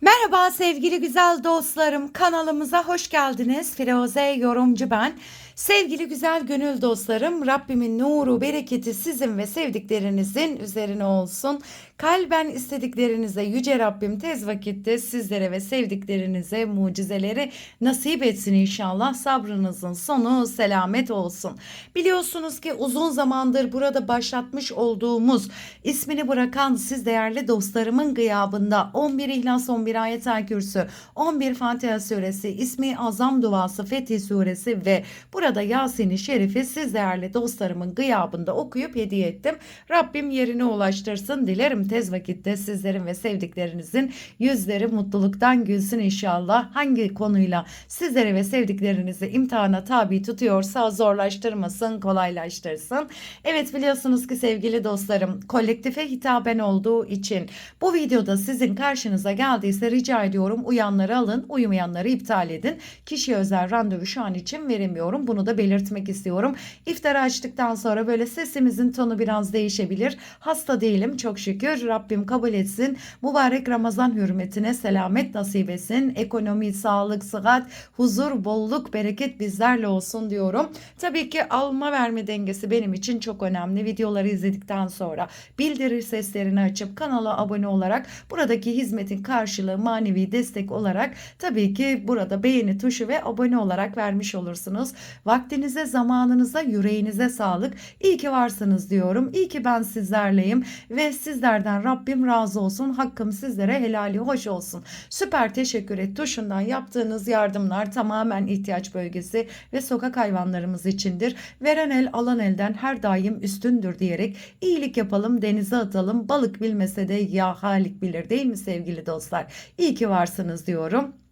Merhaba sevgili güzel dostlarım. Kanalımıza hoş geldiniz. Firoze yorumcu ben. Sevgili güzel gönül dostlarım, Rabbimin nuru, bereketi sizin ve sevdiklerinizin üzerine olsun. Kalben istediklerinize yüce Rabbim tez vakitte sizlere ve sevdiklerinize mucizeleri nasip etsin inşallah. Sabrınızın sonu selamet olsun. Biliyorsunuz ki uzun zamandır burada başlatmış olduğumuz ismini bırakan siz değerli dostlarımın gıyabında 11 İhlas 11 Ayet-el Kürsü, 11 Fatiha suresi, ismi azam duası Fetih suresi ve burada Yasin-i Şerif'i siz değerli dostlarımın gıyabında okuyup hediye ettim. Rabbim yerine ulaştırsın. Dilerim tez vakitte sizlerin ve sevdiklerinizin yüzleri mutluluktan gülsün inşallah. Hangi konuyla sizleri ve sevdiklerinizi imtihana tabi tutuyorsa zorlaştırmasın, kolaylaştırsın. Evet biliyorsunuz ki sevgili dostlarım kolektife hitaben olduğu için bu videoda sizin karşınıza geldiyse rica ediyorum uyanları alın, uyumayanları iptal edin. Kişi özel randevu şu an için veremiyorum. Bunu da belirtmek istiyorum. İftarı açtıktan sonra böyle sesimizin tonu biraz değişebilir. Hasta değilim çok şükür. Rabbim kabul etsin. Mübarek Ramazan hürmetine selamet nasip etsin. Ekonomi, sağlık, sıhhat, huzur, bolluk, bereket bizlerle olsun diyorum. Tabii ki alma verme dengesi benim için çok önemli. Videoları izledikten sonra bildiri seslerini açıp kanala abone olarak buradaki hizmetin karşılığı manevi destek olarak tabii ki burada beğeni tuşu ve abone olarak vermiş olursunuz. Vaktinize, zamanınıza, yüreğinize sağlık. İyi ki varsınız diyorum. İyi ki ben sizlerleyim ve sizlerden Rabbim razı olsun. Hakkım sizlere helali hoş olsun. Süper teşekkür et tuşundan yaptığınız yardımlar tamamen ihtiyaç bölgesi ve sokak hayvanlarımız içindir. Veren el alan elden her daim üstündür diyerek iyilik yapalım, denize atalım. Balık bilmese de ya halik bilir değil mi sevgili dostlar? İyi ki varsınız diyorum.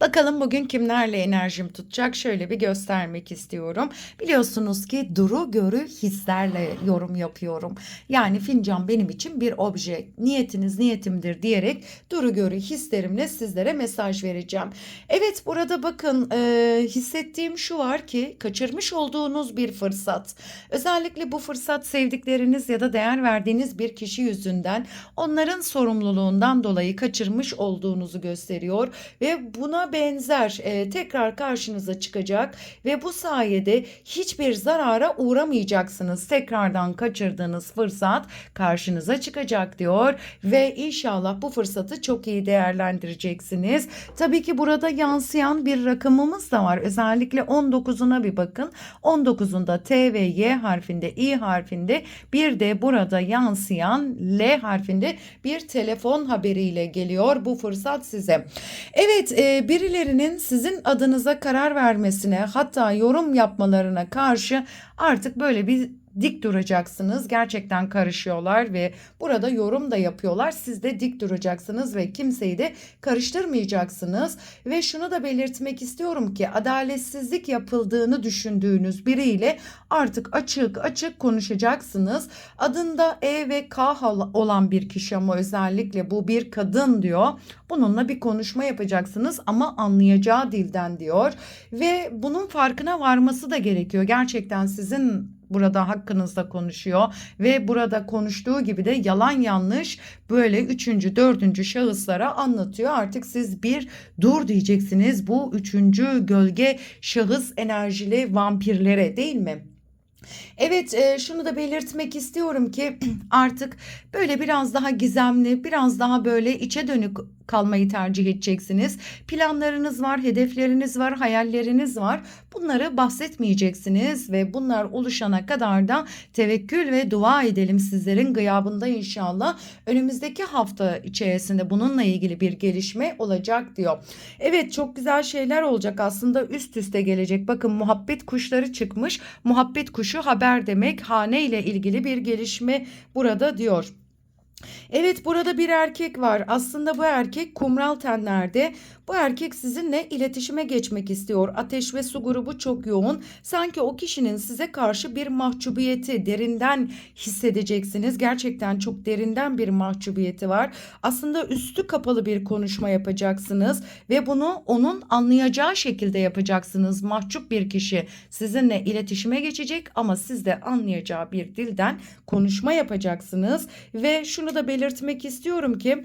Bakalım bugün kimlerle enerjim tutacak şöyle bir göstermek istiyorum. Biliyorsunuz ki duru görü hislerle yorum yapıyorum. Yani fincan benim için bir obje. Niyetiniz niyetimdir diyerek duru görü hislerimle sizlere mesaj vereceğim. Evet burada bakın e, hissettiğim şu var ki kaçırmış olduğunuz bir fırsat. Özellikle bu fırsat sevdikleriniz ya da değer verdiğiniz bir kişi yüzünden onların sorumluluğundan dolayı kaçırmış olduğunuzu gösteriyor ve buna benzer e, tekrar karşınıza çıkacak ve bu sayede hiçbir zarara uğramayacaksınız. Tekrardan kaçırdığınız fırsat karşınıza çıkacak diyor ve inşallah bu fırsatı çok iyi değerlendireceksiniz. Tabii ki burada yansıyan bir rakamımız da var. Özellikle 19'una bir bakın. 19'unda T ve Y harfinde, I harfinde bir de burada yansıyan L harfinde bir telefon haberiyle geliyor bu fırsat size. Evet e, birilerinin sizin adınıza karar vermesine hatta yorum yapmalarına karşı artık böyle bir dik duracaksınız. Gerçekten karışıyorlar ve burada yorum da yapıyorlar. Siz de dik duracaksınız ve kimseyi de karıştırmayacaksınız. Ve şunu da belirtmek istiyorum ki adaletsizlik yapıldığını düşündüğünüz biriyle artık açık açık konuşacaksınız. Adında E ve K olan bir kişi ama özellikle bu bir kadın diyor. Bununla bir konuşma yapacaksınız ama anlayacağı dilden diyor. Ve bunun farkına varması da gerekiyor. Gerçekten sizin burada hakkınızda konuşuyor ve burada konuştuğu gibi de yalan yanlış böyle üçüncü dördüncü şahıslara anlatıyor. Artık siz bir dur diyeceksiniz bu üçüncü gölge şahıs enerjili vampirlere değil mi? Evet e, şunu da belirtmek istiyorum ki artık böyle biraz daha gizemli, biraz daha böyle içe dönük kalmayı tercih edeceksiniz. Planlarınız var, hedefleriniz var, hayalleriniz var. Bunları bahsetmeyeceksiniz ve bunlar oluşana kadar da tevekkül ve dua edelim sizlerin gıyabında inşallah. Önümüzdeki hafta içerisinde bununla ilgili bir gelişme olacak diyor. Evet çok güzel şeyler olacak aslında üst üste gelecek. Bakın muhabbet kuşları çıkmış. Muhabbet kuşu haber demek hane ile ilgili bir gelişme burada diyor. Evet burada bir erkek var. Aslında bu erkek kumral tenlerde. Bu erkek sizinle iletişime geçmek istiyor. Ateş ve su grubu çok yoğun. Sanki o kişinin size karşı bir mahcubiyeti derinden hissedeceksiniz. Gerçekten çok derinden bir mahcubiyeti var. Aslında üstü kapalı bir konuşma yapacaksınız ve bunu onun anlayacağı şekilde yapacaksınız. Mahcup bir kişi sizinle iletişime geçecek ama siz de anlayacağı bir dilden konuşma yapacaksınız ve şunu da belirtmek istiyorum ki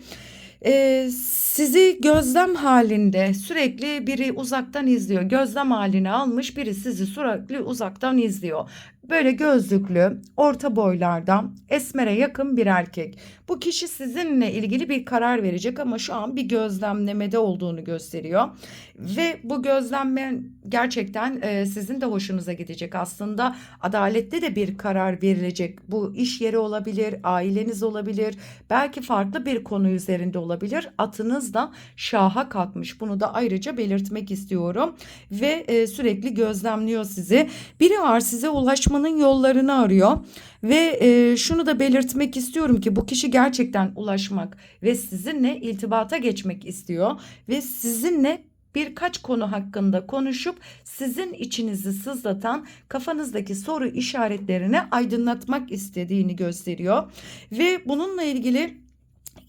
e, Sizi gözlem halinde sürekli biri uzaktan izliyor. Gözlem haline almış biri sizi sürekli uzaktan izliyor. Böyle gözlüklü, orta boylardan, esmere yakın bir erkek. Bu kişi sizinle ilgili bir karar verecek ama şu an bir gözlemlemede olduğunu gösteriyor. Ve bu gözlemle gerçekten e, sizin de hoşunuza gidecek. Aslında adalette de bir karar verilecek. Bu iş yeri olabilir, aileniz olabilir, belki farklı bir konu üzerinde olabilir. Atınız da şaha kalkmış. Bunu da ayrıca belirtmek istiyorum. Ve e, sürekli gözlemliyor sizi. Biri var size ulaşmanın yollarını arıyor. Ve e, şunu da belirtmek istiyorum ki bu kişi gerçekten ulaşmak ve sizinle iltibata geçmek istiyor. Ve sizinle birkaç konu hakkında konuşup sizin içinizi sızlatan kafanızdaki soru işaretlerini aydınlatmak istediğini gösteriyor. Ve bununla ilgili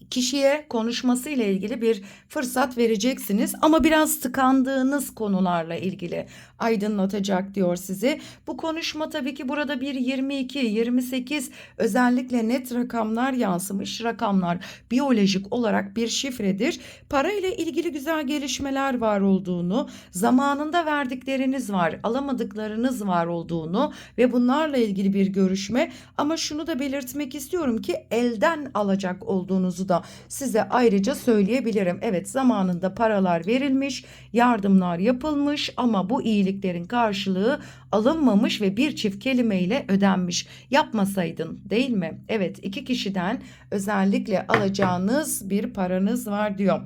kişiye konuşması ile ilgili bir fırsat vereceksiniz ama biraz tıkandığınız konularla ilgili aydınlatacak diyor sizi. Bu konuşma tabii ki burada bir 22, 28 özellikle net rakamlar yansımış rakamlar biyolojik olarak bir şifredir. Para ile ilgili güzel gelişmeler var olduğunu, zamanında verdikleriniz var, alamadıklarınız var olduğunu ve bunlarla ilgili bir görüşme ama şunu da belirtmek istiyorum ki elden alacak olduğunuzu da size ayrıca söyleyebilirim. Evet zamanında paralar verilmiş, yardımlar yapılmış ama bu iyiliklerin karşılığı alınmamış ve bir çift kelimeyle ödenmiş. Yapmasaydın değil mi? Evet iki kişiden özellikle alacağınız bir paranız var diyor.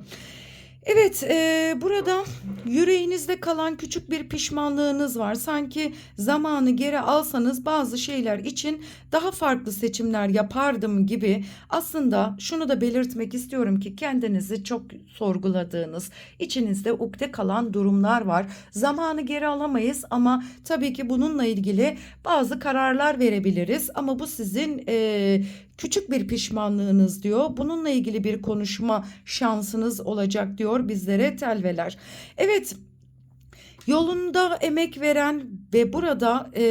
Evet, e, burada yüreğinizde kalan küçük bir pişmanlığınız var. Sanki zamanı geri alsanız bazı şeyler için daha farklı seçimler yapardım gibi. Aslında şunu da belirtmek istiyorum ki kendinizi çok sorguladığınız, içinizde ukde kalan durumlar var. Zamanı geri alamayız ama tabii ki bununla ilgili bazı kararlar verebiliriz. Ama bu sizin e, küçük bir pişmanlığınız diyor. Bununla ilgili bir konuşma şansınız olacak diyor bizlere telveler. Evet yolunda emek veren ve burada e,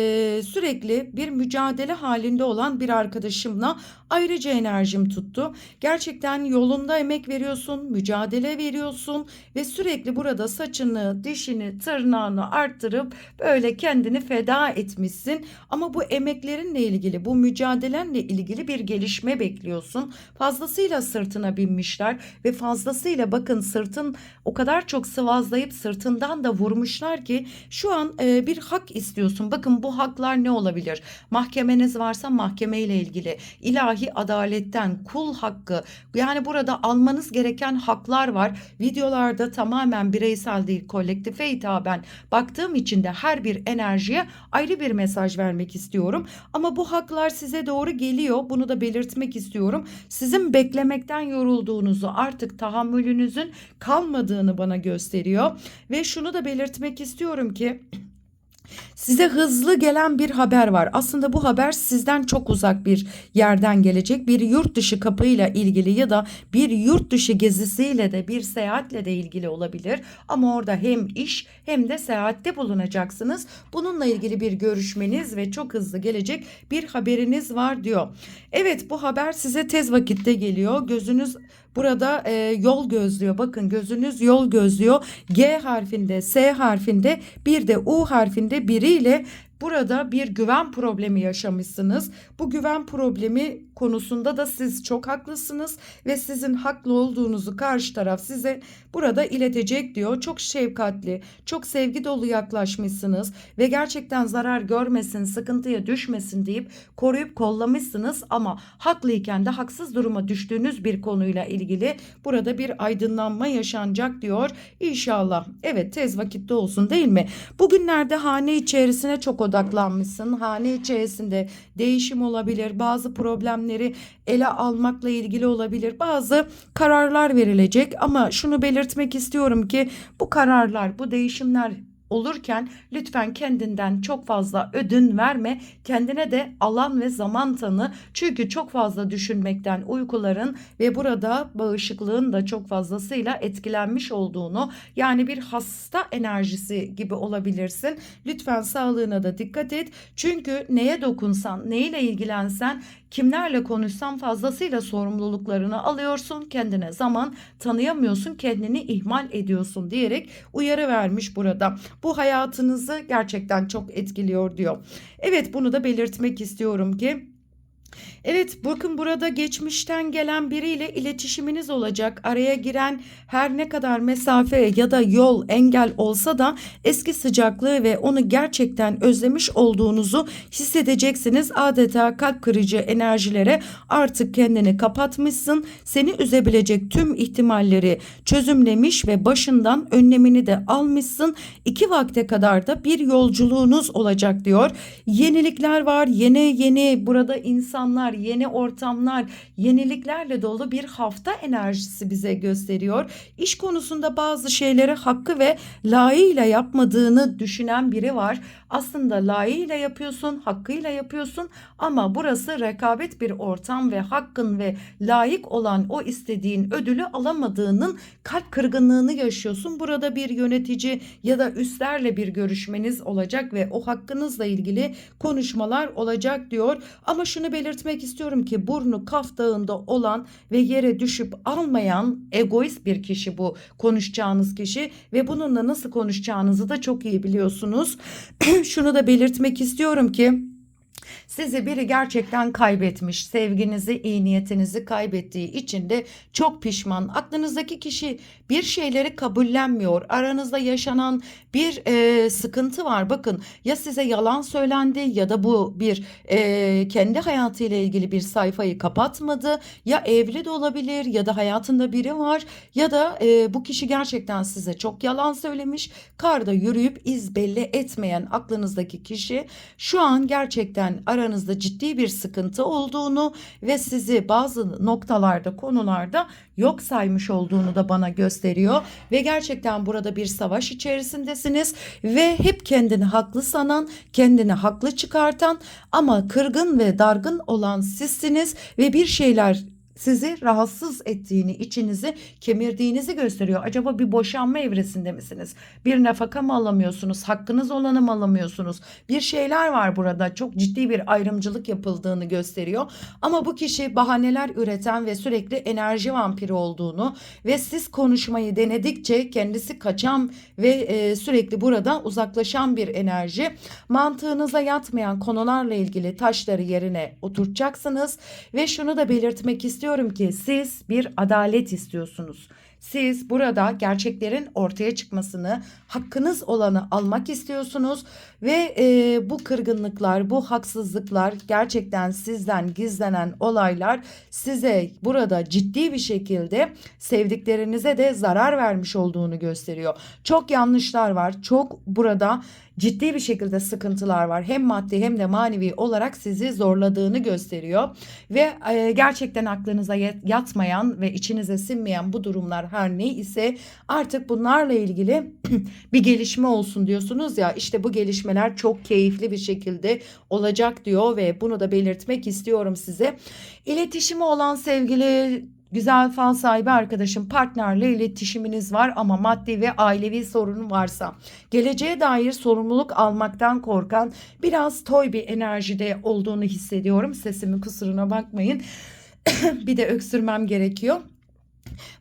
sürekli bir mücadele halinde olan bir arkadaşımla ayrıca enerjim tuttu. Gerçekten yolunda emek veriyorsun, mücadele veriyorsun ve sürekli burada saçını, dişini, tırnağını arttırıp böyle kendini feda etmişsin. Ama bu emeklerinle ilgili, bu mücadelenle ilgili bir gelişme bekliyorsun. Fazlasıyla sırtına binmişler ve fazlasıyla bakın sırtın o kadar çok sıvazlayıp sırtından da vurmuşlar ki şu an e, bir hak istiyorsun. Bakın bu haklar ne olabilir? Mahkemeniz varsa mahkemeyle ilgili, ilahi adaletten, kul hakkı. Yani burada almanız gereken haklar var. Videolarda tamamen bireysel değil, kolektife hitaben baktığım için de her bir enerjiye ayrı bir mesaj vermek istiyorum. Ama bu haklar size doğru geliyor. Bunu da belirtmek istiyorum. Sizin beklemekten yorulduğunuzu, artık tahammülünüzün kalmadığını bana gösteriyor ve şunu da belirtmek istiyorum ki Size hızlı gelen bir haber var. Aslında bu haber sizden çok uzak bir yerden gelecek. Bir yurt dışı kapıyla ilgili ya da bir yurt dışı gezisiyle de bir seyahatle de ilgili olabilir. Ama orada hem iş hem de seyahatte bulunacaksınız. Bununla ilgili bir görüşmeniz ve çok hızlı gelecek bir haberiniz var diyor. Evet bu haber size tez vakitte geliyor. Gözünüz Burada e, yol gözlüyor. Bakın gözünüz yol gözlüyor. G harfinde, S harfinde, bir de U harfinde biriyle Burada bir güven problemi yaşamışsınız. Bu güven problemi konusunda da siz çok haklısınız ve sizin haklı olduğunuzu karşı taraf size burada iletecek diyor. Çok şefkatli, çok sevgi dolu yaklaşmışsınız ve gerçekten zarar görmesin, sıkıntıya düşmesin deyip koruyup kollamışsınız ama haklıyken de haksız duruma düştüğünüz bir konuyla ilgili burada bir aydınlanma yaşanacak diyor. İnşallah. Evet tez vakitte olsun değil mi? Bugünlerde hane içerisine çok odaklanmışsın. Hane içerisinde değişim olabilir. Bazı problemleri ele almakla ilgili olabilir. Bazı kararlar verilecek ama şunu belirtmek istiyorum ki bu kararlar, bu değişimler olurken lütfen kendinden çok fazla ödün verme. Kendine de alan ve zaman tanı. Çünkü çok fazla düşünmekten uykuların ve burada bağışıklığın da çok fazlasıyla etkilenmiş olduğunu yani bir hasta enerjisi gibi olabilirsin. Lütfen sağlığına da dikkat et. Çünkü neye dokunsan, neyle ilgilensen kimlerle konuşsan fazlasıyla sorumluluklarını alıyorsun. Kendine zaman tanıyamıyorsun, kendini ihmal ediyorsun diyerek uyarı vermiş burada. Bu hayatınızı gerçekten çok etkiliyor diyor. Evet bunu da belirtmek istiyorum ki Evet bakın burada geçmişten gelen biriyle iletişiminiz olacak. Araya giren her ne kadar mesafe ya da yol engel olsa da eski sıcaklığı ve onu gerçekten özlemiş olduğunuzu hissedeceksiniz. Adeta kalp kırıcı enerjilere artık kendini kapatmışsın. Seni üzebilecek tüm ihtimalleri çözümlemiş ve başından önlemini de almışsın. İki vakte kadar da bir yolculuğunuz olacak diyor. Yenilikler var. Yeni yeni burada insanlar, yeni ortamlar, yeniliklerle dolu bir hafta enerjisi bize gösteriyor. İş konusunda bazı şeyleri hakkı ve layığıyla yapmadığını düşünen biri var. Aslında layığıyla yapıyorsun, hakkıyla yapıyorsun ama burası rekabet bir ortam ve hakkın ve layık olan o istediğin ödülü alamadığının kalp kırgınlığını yaşıyorsun. Burada bir yönetici ya da üstlerle bir görüşmeniz olacak ve o hakkınızla ilgili konuşmalar olacak diyor. Ama şunu belirtmek istiyorum ki burnu kaf dağında olan ve yere düşüp almayan egoist bir kişi bu konuşacağınız kişi ve bununla nasıl konuşacağınızı da çok iyi biliyorsunuz. şunu da belirtmek istiyorum ki sizi biri gerçekten kaybetmiş, sevginizi, iyi niyetinizi kaybettiği için de çok pişman. Aklınızdaki kişi bir şeyleri kabullenmiyor. Aranızda yaşanan bir e, sıkıntı var. Bakın ya size yalan söylendi ya da bu bir e, kendi hayatıyla ilgili bir sayfayı kapatmadı. Ya evli de olabilir ya da hayatında biri var ya da e, bu kişi gerçekten size çok yalan söylemiş. Karda yürüyüp iz belli etmeyen aklınızdaki kişi şu an gerçekten aranızda ciddi bir sıkıntı olduğunu ve sizi bazı noktalarda konularda yok saymış olduğunu da bana gösteriyor. Ve gerçekten burada bir savaş içerisindesiniz ve hep kendini haklı sanan, kendini haklı çıkartan ama kırgın ve dargın olan sizsiniz ve bir şeyler sizi rahatsız ettiğini, içinizi kemirdiğinizi gösteriyor. Acaba bir boşanma evresinde misiniz? Bir nafaka mı alamıyorsunuz? Hakkınız olanı mı alamıyorsunuz? Bir şeyler var burada. Çok ciddi bir ayrımcılık yapıldığını gösteriyor. Ama bu kişi bahaneler üreten ve sürekli enerji vampiri olduğunu ve siz konuşmayı denedikçe kendisi kaçan ve e, sürekli burada uzaklaşan bir enerji. Mantığınıza yatmayan konularla ilgili taşları yerine oturtacaksınız ve şunu da belirtmek istiyorum istiyorum ki siz bir adalet istiyorsunuz. Siz burada gerçeklerin ortaya çıkmasını, hakkınız olanı almak istiyorsunuz ve e, bu kırgınlıklar, bu haksızlıklar gerçekten sizden gizlenen olaylar size burada ciddi bir şekilde sevdiklerinize de zarar vermiş olduğunu gösteriyor. Çok yanlışlar var. Çok burada ciddi bir şekilde sıkıntılar var. Hem maddi hem de manevi olarak sizi zorladığını gösteriyor ve e, gerçekten aklınıza yatmayan ve içinize sinmeyen bu durumlar her ne ise artık bunlarla ilgili bir gelişme olsun diyorsunuz ya işte bu gelişmeler çok keyifli bir şekilde olacak diyor ve bunu da belirtmek istiyorum size. İletişimi olan sevgili güzel fal sahibi arkadaşım partnerle iletişiminiz var ama maddi ve ailevi sorunu varsa geleceğe dair sorumluluk almaktan korkan biraz toy bir enerjide olduğunu hissediyorum. Sesimin kusuruna bakmayın. bir de öksürmem gerekiyor.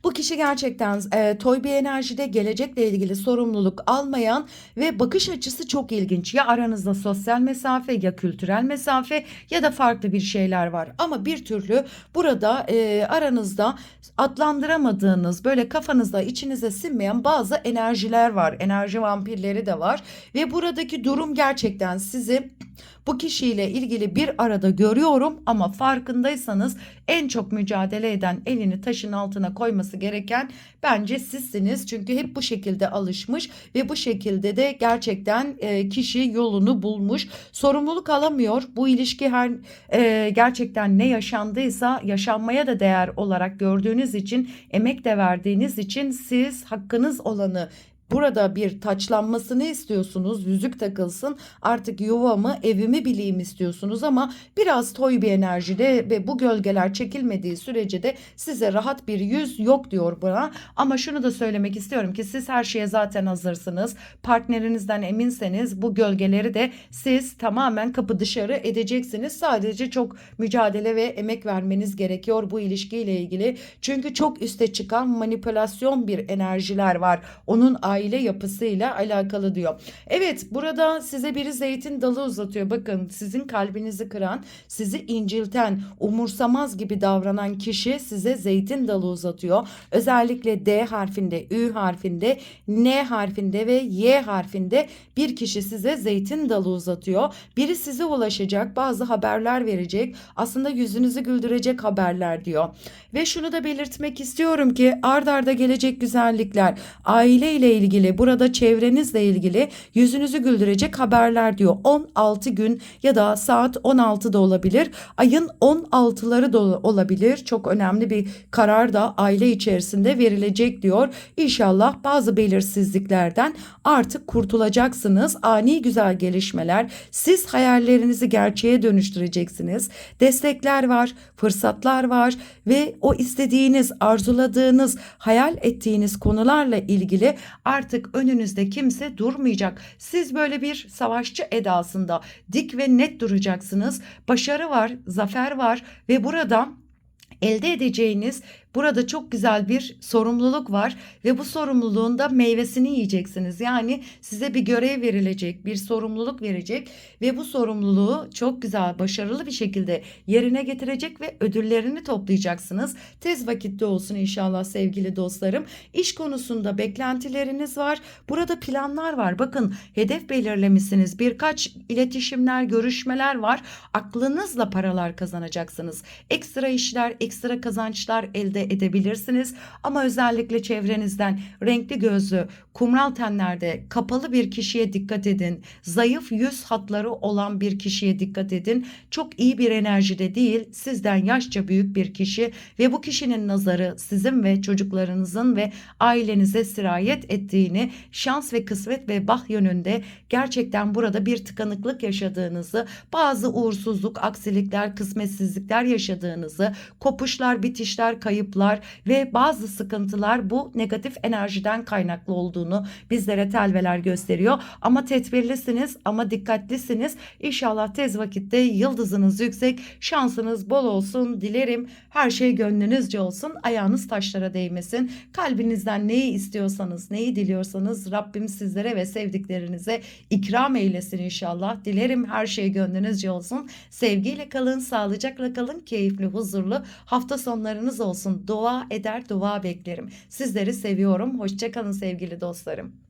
Bu kişi gerçekten e, toy bir enerjide gelecekle ilgili sorumluluk almayan ve bakış açısı çok ilginç. Ya aranızda sosyal mesafe ya kültürel mesafe ya da farklı bir şeyler var. Ama bir türlü burada e, aranızda adlandıramadığınız böyle kafanızda içinize sinmeyen bazı enerjiler var. Enerji vampirleri de var ve buradaki durum gerçekten sizi bu kişiyle ilgili bir arada görüyorum ama farkındaysanız en çok mücadele eden elini taşın altına koyması gereken bence sizsiniz. Çünkü hep bu şekilde alışmış ve bu şekilde de gerçekten e, kişi yolunu bulmuş. Sorumluluk alamıyor. Bu ilişki her e, gerçekten ne yaşandıysa yaşanmaya da değer olarak gördüğünüz için, emek de verdiğiniz için siz hakkınız olanı burada bir taçlanmasını istiyorsunuz. Yüzük takılsın. Artık yuvamı, evimi bileyim istiyorsunuz ama biraz toy bir enerjide ve bu gölgeler çekilmediği sürece de size rahat bir yüz yok diyor buna. Ama şunu da söylemek istiyorum ki siz her şeye zaten hazırsınız. Partnerinizden eminseniz bu gölgeleri de siz tamamen kapı dışarı edeceksiniz. Sadece çok mücadele ve emek vermeniz gerekiyor bu ilişkiyle ilgili. Çünkü çok üste çıkan manipülasyon bir enerjiler var. Onun aile yapısıyla alakalı diyor. Evet burada size biri zeytin dalı uzatıyor. Bakın sizin kalbinizi kıran, sizi incilten, umursamaz gibi davranan kişi size zeytin dalı uzatıyor. Özellikle D harfinde, Ü harfinde, N harfinde ve Y harfinde bir kişi size zeytin dalı uzatıyor. Biri size ulaşacak, bazı haberler verecek. Aslında yüzünüzü güldürecek haberler diyor. Ve şunu da belirtmek istiyorum ki ard arda gelecek güzellikler, aile ile ilgili, burada çevrenizle ilgili yüzünüzü güldürecek haberler diyor. 16 gün ya da saat 16'da olabilir. Ayın 16'ları da olabilir. Çok önemli bir karar da aile içerisinde verilecek diyor. İnşallah bazı belirsizliklerden artık kurtulacaksınız. Ani güzel gelişmeler. Siz hayallerinizi gerçeğe dönüştüreceksiniz. Destekler var, fırsatlar var ve o istediğiniz, arzuladığınız, hayal ettiğiniz konularla ilgili artık önünüzde kimse durmayacak. Siz böyle bir savaşçı edasında dik ve net duracaksınız. Başarı var, zafer var ve burada elde edeceğiniz burada çok güzel bir sorumluluk var ve bu sorumluluğun da meyvesini yiyeceksiniz. Yani size bir görev verilecek, bir sorumluluk verecek ve bu sorumluluğu çok güzel, başarılı bir şekilde yerine getirecek ve ödüllerini toplayacaksınız. Tez vakitte olsun inşallah sevgili dostlarım. İş konusunda beklentileriniz var. Burada planlar var. Bakın hedef belirlemişsiniz. Birkaç iletişimler, görüşmeler var. Aklınızla paralar kazanacaksınız. Ekstra işler, ekstra kazançlar elde edebilirsiniz. Ama özellikle çevrenizden renkli gözlü, kumral tenlerde kapalı bir kişiye dikkat edin. Zayıf yüz hatları olan bir kişiye dikkat edin. Çok iyi bir enerjide değil, sizden yaşça büyük bir kişi ve bu kişinin nazarı sizin ve çocuklarınızın ve ailenize sirayet ettiğini, şans ve kısmet ve bah yönünde gerçekten burada bir tıkanıklık yaşadığınızı, bazı uğursuzluk, aksilikler, kısmetsizlikler yaşadığınızı, kopuşlar, bitişler, kayıplar ve bazı sıkıntılar bu negatif enerjiden kaynaklı olduğunu bizlere telveler gösteriyor. Ama tedbirlisiniz ama dikkatlisiniz. İnşallah tez vakitte yıldızınız yüksek, şansınız bol olsun. Dilerim her şey gönlünüzce olsun. Ayağınız taşlara değmesin. Kalbinizden neyi istiyorsanız, neyi diliyorsanız Rabbim sizlere ve sevdiklerinize ikram eylesin inşallah. Dilerim her şey gönlünüzce olsun. Sevgiyle kalın, sağlıcakla kalın, keyifli, huzurlu hafta sonlarınız olsun. Dua eder, dua beklerim. Sizleri seviyorum. Hoşçakalın sevgili dostlarım.